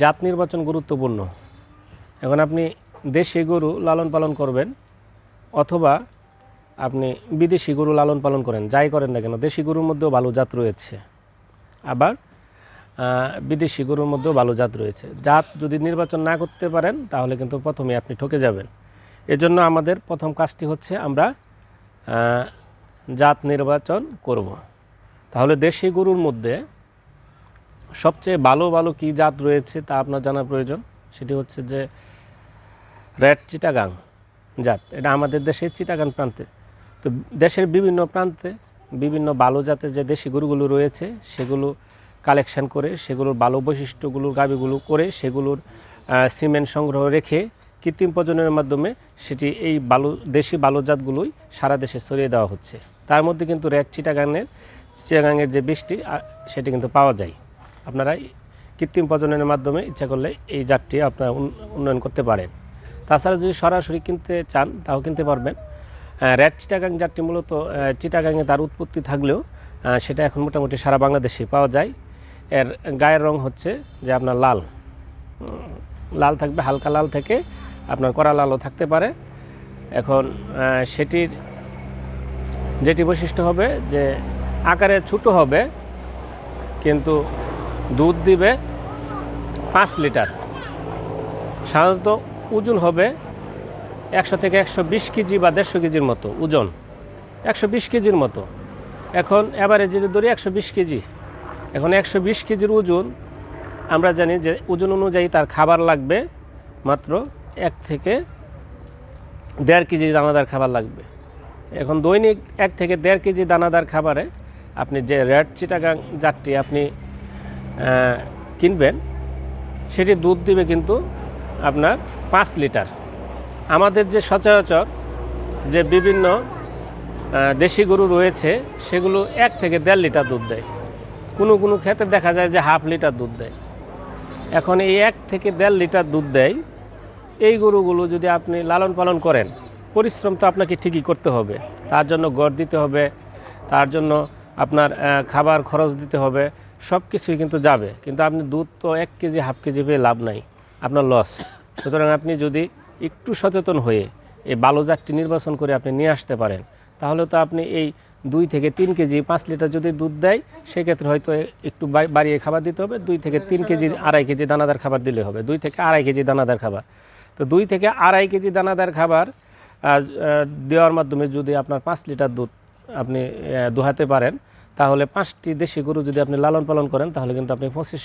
জাত নির্বাচন গুরুত্বপূর্ণ। এখন আপনি দেশি গরু লালন পালন করবেন অথবা আপনি বিদেশি গরু লালন পালন করেন, যাই করেন না কেন, দেশি গরুর মধ্যেও ভালো জাত রয়েছে। আবার বিদেশি গরুর মধ্যেও ভালো জাত রয়েছে। জাত যদি নির্বাচন না করতে পারেন, তাহলে কিন্তু প্রথমে আপনি ঠকে যাবেন। এজন্য আমাদের প্রথম কাজটি হচ্ছে আমরা জাত নির্বাচন করব। তাহলে দেশি গরুর মধ্যে সবচেয়ে ভালো ভালো কী জাত রয়েছে তা আপনার জানা প্রয়োজন? সেটি হচ্ছে যে রেড চিটাগাং জাত। এটা আমাদের দেশের চিটাগাং প্রান্তে। তো দেশের বিভিন্ন প্রান্তে বিভিন্ন ভালো জাতের যে দেশি গরুগুলো রয়েছে, সেগুলো কালেকশন করে, সেগুলোর ভালো বৈশিষ্ট্যগুলোর গাবিগুলো করে, সেগুলোর সিমেন্ট সংগ্রহ রেখে কৃত্রিম প্রজননের মাধ্যমে সেটি এই বালু দেশি বালু জাতগুলোই সারা দেশে ছড়িয়ে দেওয়া হচ্ছে। তার মধ্যে কিন্তু রেড চিটাগাংয়ের চিটাগাংয়ের যে বৃষ্টি সেটি কিন্তু পাওয়া যায়। আপনারা কৃত্রিম প্রজননের মাধ্যমে ইচ্ছা করলে এই জাতটি আপনারা উন- উন্নয়ন করতে পারেন। তাছাড়া যদি সরাসরি কিনতে চান, তাও কিনতে পারবেন। রেড চিটাগাং জাতটি মূলত চিটাগাংয়ে তার উৎপত্তি থাকলেও সেটা এখন মোটামুটি সারা বাংলাদেশে পাওয়া যায়। এর গায়ের রং হচ্ছে যে আপনার লাল। লাল থাকবে, হালকা লাল থেকে আপনার কড়া লালও থাকতে পারে। এখন সেটির যেটি বৈশিষ্ট্য হবে যে আকারে ছোট হবে, কিন্তু দুধ দিবে পাঁচ লিটার। সাধারণত ওজন হবে একশো থেকে একশো বিশ কেজি বা দেড়শো কেজির মতো, ওজন একশো বিশ কেজির মতো। এখন এবারে যদি ধরি একশো বিশ কেজি, এখন একশো বিশ কেজির ওজন আমরা জানি যে ওজন অনুযায়ী তার খাবার লাগবে মাত্র এক থেকে দেড় কেজি দানাদার খাবার লাগবে। এখন দৈনিক এক থেকে দেড় কেজি দানাদার খাবারে আপনি যে রেড চিটাগাং জাতটি আপনি কিনবেন, সেটি দুধ দিবে কিন্তু আপনার পাঁচ লিটার। আমাদের যে সচরাচর যে বিভিন্ন দেশি গরু রয়েছে, সেগুলো এক থেকে দেড় লিটার দুধ দেয়। কোনো কোনো ক্ষেত্রে দেখা যায় যে হাফ লিটার দুধ দেয়। এখন এই এক থেকে দেড় লিটার দুধ দেয়। এই গরুগুলো যদি আপনি লালন পালন করেন, পরিশ্রম তো আপনাকে ঠিকই করতে হবে। তার জন্য গড় দিতে হবে, তার জন্য আপনার খাবার খরচ দিতে হবে। সব কিছুই কিন্তু যাবে। কিন্তু আপনি দুধ তো এক কেজি, হাফ কেজি পেয়ে লাভ নাই, আপনার লস সুতরাং আপনি যদি একটু সচেতন হয়ে এই বালো জাতটি নির্বাচন করে আপনি নিয়ে আসতে পারেন, তাহলে তো আপনি এই দুই থেকে তিন কেজি, পাঁচ লিটার যদি দুধ দেয়, সেক্ষেত্রে হয়তো একটু বাড়িয়ে খাবার দিতে হবে। দুই থেকে তিন কেজি, আড়াই কেজি দানাদার খাবার দিলে হবে। দুই থেকে আড়াই কেজি দানাদার খাবার। তো দুই থেকে আড়াই কেজি দানাদার খাবার দেওয়ার মাধ্যমে যদি আপনার পাঁচ লিটার দুধ আপনি দুহাতে পারেন তাহলে পাঁচটি দেশি গরু যদি আপনি লালন পালন করেন, তাহলে কিন্তু আপনি পঁচিশ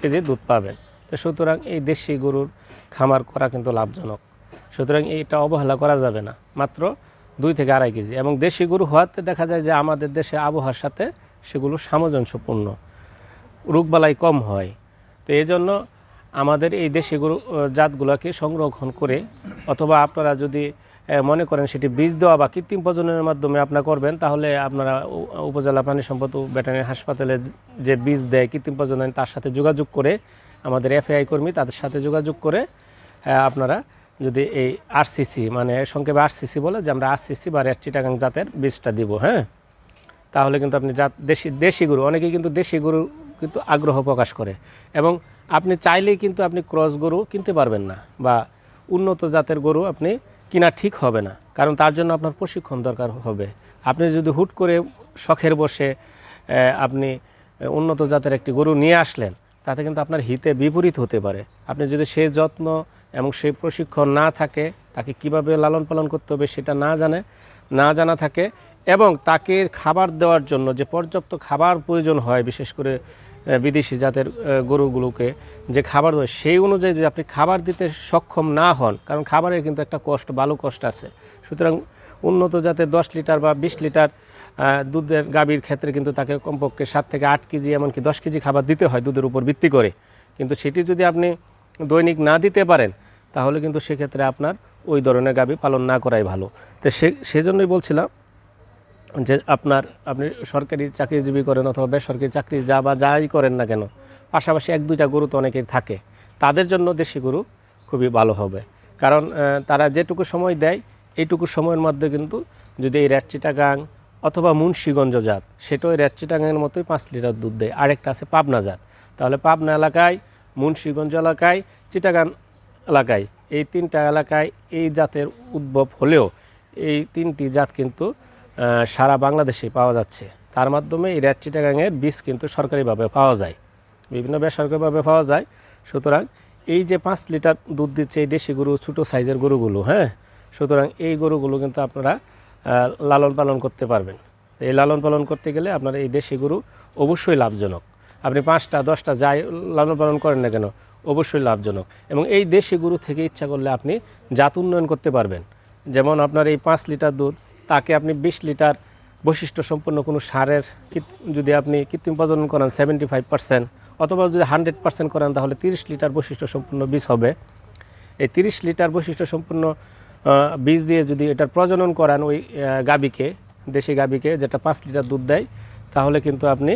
কেজি দুধ পাবেন। তো সুতরাং এই দেশি গরুর খামার করা কিন্তু লাভজনক। সুতরাং এইটা অবহেলা করা যাবে না, মাত্র দুই থেকে আড়াই কেজি। এবং দেশি গরু হওয়াতে দেখা যায় যে আমাদের দেশে আবহাওয়ার সাথে সেগুলো সামঞ্জস্যপূর্ণ, রোগবালাই কম হয়। তো এই জন্য আমাদের এই দেশি গরু জাতগুলোকে সংরক্ষণ করে, অথবা আপনারা যদি মনে করেন সেটি বীজ দেওয়া বা কৃত্রিম প্রজননের মাধ্যমে আপনারা করবেন, তাহলে আপনারা উপজেলা প্রাণী সম্পদ ভেটেরিনারি হাসপাতালে যে বীজ দেয় কৃত্রিম প্রজনন, তার সাথে যোগাযোগ করে আমাদের এফআই কর্মী তাদের সাথে যোগাযোগ করে আপনারা যদি এই আরসিসি মানে সংক্ষেপে আরসিসি বলে যে আমরা আরসিসি বা রেড চিটাগাং জাতের বীজটা দিব হ্যাঁ? তাহলে কিন্তু আপনি জাত, দেশি দেশি গরু, অনেকেই কিন্তু দেশি গরু কিন্তু আগ্রহ প্রকাশ করে এবং আপনি চাইলেই কিন্তু আপনি ক্রস গরু কিনতে পারবেন না বা উন্নত জাতের গরু আপনি কিনা ঠিক হবে না। কারণ তার জন্য আপনার প্রশিক্ষণ দরকার হবে। আপনি যদি হুট করে শখের বসে আপনি উন্নত জাতের একটি গরু নিয়ে আসলেন, তাতে কিন্তু আপনার হিতে বিপরীত হতে পারে। আপনি যদি সেই যত্ন এবং সেই প্রশিক্ষণ না থাকে, তাকে কীভাবে লালন পালন করতে হবে সেটা না জানে, না জানা থাকে এবং তাকে খাবার দেওয়ার জন্য যে পর্যাপ্ত খাবার প্রয়োজন হয়, বিশেষ করে বিদেশি জাতের গরুগুলোকে যে খাবার দেয়, সেই অনুযায়ী যদি আপনি খাবার দিতে সক্ষম না হন, কারণ খাবারের কিন্তু একটা কষ্ট, ভালো কষ্ট আছে। সুতরাং উন্নত জাতের দশ লিটার বা বিশ লিটার দুধের গাভীর ক্ষেত্রে কিন্তু তাকে কমপক্ষে সাত থেকে আট কেজি, এমনকি দশ কেজি খাবার দিতে হয় দুধের উপর ভিত্তি করে। কিন্তু সেটি যদি আপনি দৈনিক না দিতে পারেন, তাহলে কিন্তু সেক্ষেত্রে আপনার ওই ধরনের গাভী পালন না করাই ভালো। তো সে, সেজন্যই বলছিলাম যে আপনার, আপনি সরকারি চাকরিজীবী করেন অথবা বেসরকারি চাকরি যা বা যাই করেন না কেন, পাশাপাশি এক, দুইটা গরু তো অনেকেই থাকে, তাদের জন্য দেশি গরু খুবই ভালো হবে। কারণ তারা যেটুকু সময় দেয়, এইটুকু সময়ের মধ্যে কিন্তু যদি এই রেড চিটাগাং অথবা মুন্সিগঞ্জ জাত, সেটাও এই রেড চিটাগাংয়ের মতোই পাঁচ লিটার দুধ দেয়। আরেকটা আছে পাবনা জাত। তাহলে পাবনা এলাকায়, মুন্সীগঞ্জ এলাকায় চিটাগান এলাকায়, এই তিনটা এলাকায় এই জাতের উদ্ভব হলেও এই তিনটি জাত কিন্তু সারা বাংলাদেশে পাওয়া যাচ্ছে। তার মাধ্যমে এই রেড চিটাগাংয়ের বীজ কিন্তু সরকারিভাবে পাওয়া যায়। বিভিন্ন বেসরকারিভাবে পাওয়া যায়। সুতরাং এই যে পাঁচ লিটার দুধ দিচ্ছে এই দেশি গরু, ছোটো সাইজের গরুগুলো হ্যাঁ? সুতরাং এই গরুগুলো কিন্তু আপনারা লালন পালন করতে পারবেন। এই লালন পালন করতে গেলে আপনার এই দেশি গরু অবশ্যই লাভজনক। আপনি পাঁচটা, দশটা যাই লালন পালন করেন না কেন, অবশ্যই লাভজনক। এবং এই দেশি গরু থেকে ইচ্ছা করলে আপনি জাত উন্নয়ন করতে পারবেন। যেমন আপনার এই পাঁচ লিটার দুধ তাকে আপনি বিশ লিটার বৈশিষ্ট্য সম্পন্ন কোনো সারের যদি আপনি কৃত্রিম প্রজনন করেন সেভেন্টি ফাইভ পার্সেন্ট অথবা যদি হান্ড্রেড পার্সেন্ট করেন, তাহলে তিরিশ লিটার বৈশিষ্ট্য সম্পন্ন বীজ হবে। এই তিরিশ লিটার বৈশিষ্ট্য সম্পন্ন বীজ দিয়ে যদি এটার প্রজনন করান ওই গাভীকে, দেশি গাবিকে যেটা পাঁচ লিটার দুধ দেয়, তাহলে কিন্তু আপনি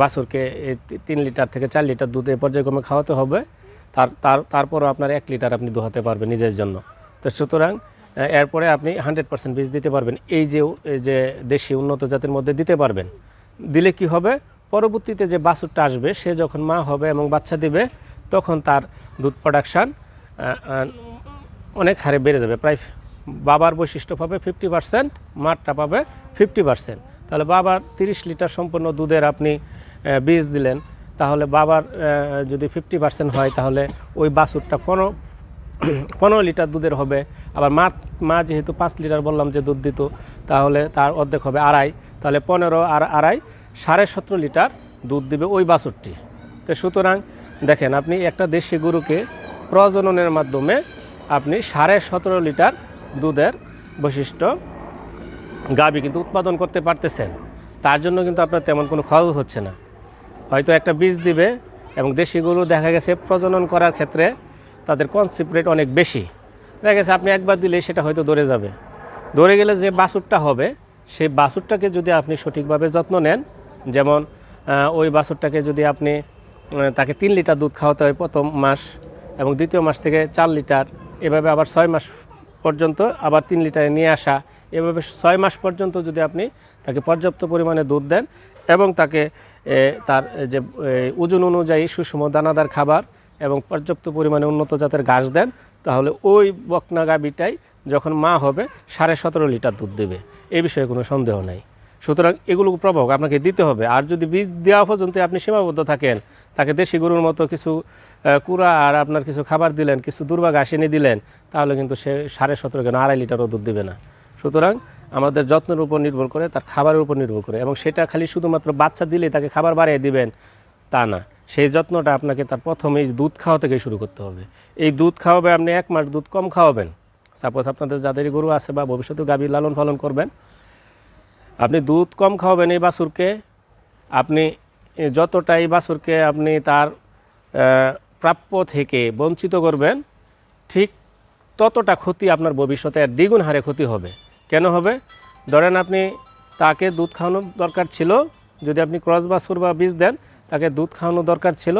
বাছুরকে তিন লিটার থেকে চার লিটার দুধ এই পর্যায়ক্রমে খাওয়াতে হবে। তার তার, তারপরও আপনার এক লিটার আপনি দোহাতে পারবেন নিজের জন্য। তো সুতরাং এরপরে আপনি হান্ড্রেড পার্সেন্ট বীজ দিতে পারবেন। এই যে যে দেশি উন্নত জাতের মধ্যে দিতে পারবেন। দিলে কি হবে? পরবর্তীতে যে বাছুরটা আসবে, সে যখন মা হবে এবং বাচ্চা দিবে, তখন তার দুধ প্রোডাকশান অনেক হারে বেড়ে যাবে। প্রায় বাবার বৈশিষ্ট্য পাবে ফিফটি পার্সেন্ট মারটা পাবে ফিফটি পার্সেন্ট তাহলে বাবার তিরিশ লিটার সম্পূর্ণ দুধের আপনি বীজ দিলেন, তাহলে বাবার যদি ফিফটি পার্সেন্ট হয়, তাহলে ওই বাছুরটা পনেরো পনেরো লিটার দুধের হবে। আবার মা মা যেহেতু পাঁচ লিটার বললাম যে দুধ দিত, তাহলে তার অর্ধেক হবে আড়াই। তাহলে পনেরো আর আড়াই, সাড়ে সতেরো লিটার দুধ দিবে ওই বাছুরটি তো সুতরাং দেখেন, আপনি একটা দেশি গরুকে প্রজননের মাধ্যমে আপনি সাড়ে সতেরো লিটার দুধের বৈশিষ্ট্য গাবি কিন্তু উৎপাদন করতে পারতেছেন। তার জন্য কিন্তু আপনার তেমন কোনো খরচ হচ্ছে না। হয়তো একটা বীজ দিবে এবং দেশি গরু দেখা গেছে প্রজনন করার ক্ষেত্রে তাদের কনসেপ্ট রেট অনেক বেশি। দেখা গেছে আপনি একবার দিলে সেটা হয়তো দৌড়ে যাবে। দৌড়ে গেলে যে বাছুরটা হবে, সেই বাছুরটাকে যদি আপনি সঠিকভাবে যত্ন নেন, যেমন ওই বাছুরটাকে যদি আপনি তাকে তিন লিটার দুধ খাওয়াতে হয় প্রথম মাস এবং দ্বিতীয় মাস থেকে চার লিটার, এভাবে আবার ছয় মাস পর্যন্ত আবার তিন লিটারে নিয়ে আসা, এভাবে ছয় মাস পর্যন্ত যদি আপনি তাকে পর্যাপ্ত পরিমাণে দুধ দেন এবং তাকে তার যে ওজন অনুযায়ী সুষম দানাদার খাবার এবং পর্যাপ্ত পরিমাণে উন্নত জাতের ঘাস দেন, তাহলে ওই বকনা গাবিটাই যখন মা হবে, সাড়ে সতেরো লিটার দুধ দেবে। এ বিষয়ে কোনো সন্দেহ নাই। সুতরাং এগুলো প্রভাব আপনাকে দিতে হবে। আর যদি বীজ দেওয়া পর্যন্ত আপনি সীমাবদ্ধ থাকেন, তাকে দেশি গরুর মতো কিছু কুড়া আর আপনার কিছু খাবার দিলেন, কিছু দুর্বা ঘাস এনে দিলেন, তাহলে কিন্তু সে সাড়ে সতেরো কেন আড়াই লিটারও দুধ দেবে না। সুতরাং আমাদের যত্নের উপর নির্ভর করে, তার খাবারের উপর নির্ভর করে, এবং সেটা খালি শুধুমাত্র বাচ্চা দিলে তাকে খাবার বাড়িয়ে দিবেন, তা না। সেই যত্নটা আপনাকে তার প্রথমেই দুধ খাওয়া থেকে শুরু করতে হবে। এই দুধ খাওয়াবে আপনি এক মাস দুধ কম খাওয়াবেন। সাপোজ আপনাদের যাদের গরু আছে বা ভবিষ্যতে গাভী লালন পালন করবেন, আপনি দুধ কম খাওয়াবেন এই বাছুরকে। আপনি যতটা এই বাছুরকে আপনি তার প্রাপ্য থেকে বঞ্চিত করবেন, ঠিক ততটা ক্ষতি আপনার ভবিষ্যতে দ্বিগুণ হারে ক্ষতি হবে। কেন হবে? ধরেন আপনি তাকে দুধ খাওয়ানোর দরকার ছিল, যদি আপনি ক্রস বাছুর বা বীজ দেন তাকে দুধ খাওয়ানো দরকার ছিল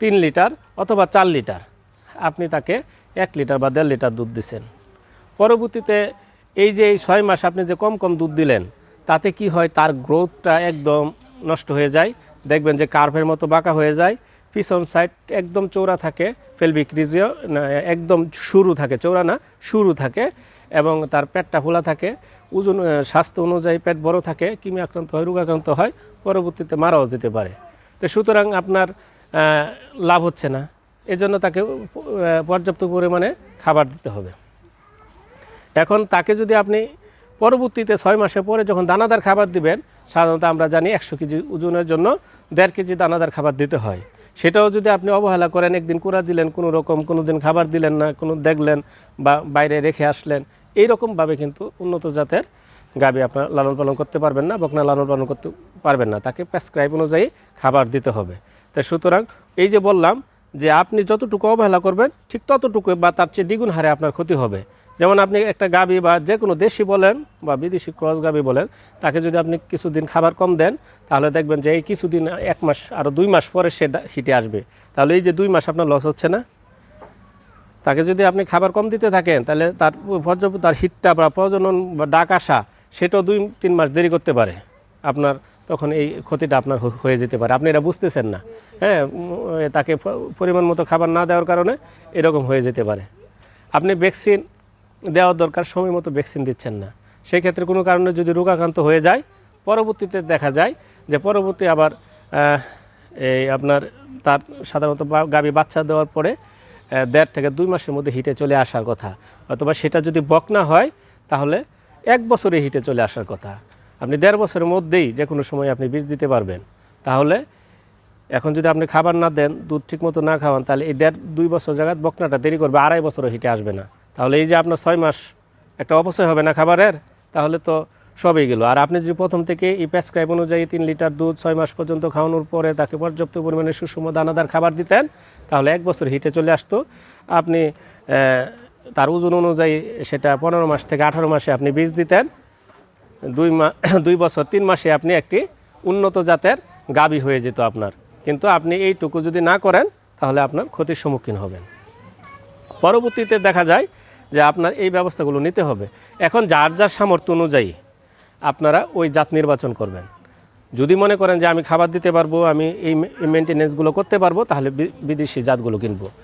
তিন লিটার অথবা চার লিটার। আপনি তাকে এক লিটার বা দেড় লিটার দুধ দিচ্ছেন পরবর্তীতে এই যে এই ছয় মাস আপনি যে কম কম দুধ দিলেন, তাতে কি হয়? তার গ্রোথটা একদম নষ্ট হয়ে যায়। দেখবেন যে কার্ভের মতো বাঁকা হয়ে যায়। পিছন সাইড একদম চৌড়া থাকে ফেলবিক রিজিও একদম শুরু থাকে চৌড়া না শুরু থাকে এবং তার পেটটা ফোলা থাকে। ওজন স্বাস্থ্য অনুযায়ী পেট বড় থাকে, কিমি আক্রান্ত হয়, রোগাক্রান্ত হয়, পরবর্তীতে মারাও যেতে পারে। তো সুতরাং আপনার লাভ হচ্ছে না। এজন্য তাকে পর্যাপ্ত পরিমাণে খাবার দিতে হবে। এখন তাকে যদি আপনি পরবর্তীতে ছয় মাসে পরে যখন দানাদার খাবার দিবেন, সাধারণত আমরা জানি একশো কেজি ওজনের জন্য দেড় কেজি দানাদার খাবার দিতে হয়। সেটাও যদি আপনি অবহেলা করেন, একদিন কুড়া দিলেন, কোনো রকম, কোনো দিন খাবার দিলেন না, কোনো দেখলেন বা বাইরে রেখে আসলেন এই রকমভাবে কিন্তু উন্নত জাতের গাবি আপনার লালন পালন করতে পারবেন না, বকনা লালন পালন করতে পারবেন না, তাকে প্রেসক্রাইব অনুযায়ী খাবার দিতে হবে। তাই সুতরাং এই যে বললাম যে আপনি যতটুকু অবহেলা করবেন, ঠিক ততটুকু বা তার চেয়ে দ্বিগুণ হারে আপনার ক্ষতি হবে। যেমন আপনি একটা গাবি বা যে কোনো দেশি বলেন বা বিদেশি ক্রস গাবি বলেন, তাকে যদি আপনি কিছুদিন খাবার কম দেন, তাহলে দেখবেন যে এই কিছুদিন, এক মাস আরও দুই মাস পরে সে হিটে আসবে। তাহলে এই যে দুই মাস আপনার লস হচ্ছে না। তাকে যদি আপনি খাবার কম দিতে থাকেন, তাহলে তার পর্যাপ্ত তার হিটটা বা প্রজনন বা ডাক আসা, সেটাও দুই, তিন মাস দেরি করতে পারে। আপনার তখন এই ক্ষতিটা আপনার হয়ে যেতে পারে। আপনি এটা বুঝতেছেন না। হ্যাঁ তাকে পরিমাণ মতো খাবার না দেওয়ার কারণে এরকম হয়ে যেতে পারে। আপনি ভ্যাকসিন দেওয়ার দরকার, সময় মতো ভ্যাকসিন দিচ্ছেন না। সেই ক্ষেত্রে কোনো কারণে যদি রোগাক্রান্ত হয়ে যায়, পরবর্তীতে দেখা যায় যে পরবর্তী আবার এই আপনার তার সাধারণত বা- গাভী বাচ্চা দেওয়ার পরে দেড় থেকে দুই মাসের মধ্যে হিটে চলে আসার কথা। অথবা সেটা যদি বকনা হয়, তাহলে এক বছরে হিটে চলে আসার কথা। আপনি দেড় বছরের মধ্যেই যে কোনো সময় আপনি বীজ দিতে পারবেন। তাহলে এখন যদি আপনি খাবার না দেন, দুধ ঠিক মতো না খাওয়ান, তাহলে এই দেড়, দুই বছর জায়গায় বকনাটা দেরি করবে, আড়াই বছরও হিটে আসবে না। তাহলে এই যে আপনার ছয় মাস একটা অপচয় হবে না খাবারের, তাহলে তো সবই গেল। আর আপনি যদি প্রথম থেকে এই প্রেসক্রাইব অনুযায়ী তিন লিটার দুধ ছয় মাস পর্যন্ত খাওয়ানোর পরে তাকে পর্যাপ্ত পরিমাণে সুষম দানাদার খাবার দিতেন, তাহলে এক বছর হিটে চলে আসতো। আপনি তার ওজন অনুযায়ী সেটা পনেরো মাস থেকে আঠারো মাসে আপনি বীজ দিতেন। দুই মা, দুই বছর, তিন মাসে আপনি একটি উন্নত জাতের গাবি হয়ে যেত আপনার। কিন্তু আপনি এইটুকু যদি না করেন, তাহলে আপনার ক্ষতির সম্মুখীন হবেন। পরবর্তীতে দেখা যায় যে আপনার এই ব্যবস্থাগুলো নিতে হবে। এখন যার যার সামর্থ্য অনুযায়ী আপনারা ওই জাত নির্বাচন করবেন। যদি মনে করেন যে আমি খাবার দিতে পারব, আমি এই মেনটেনেন্সগুলো করতে পারব, তাহলে বিদেশি জাতগুলো কিনবো।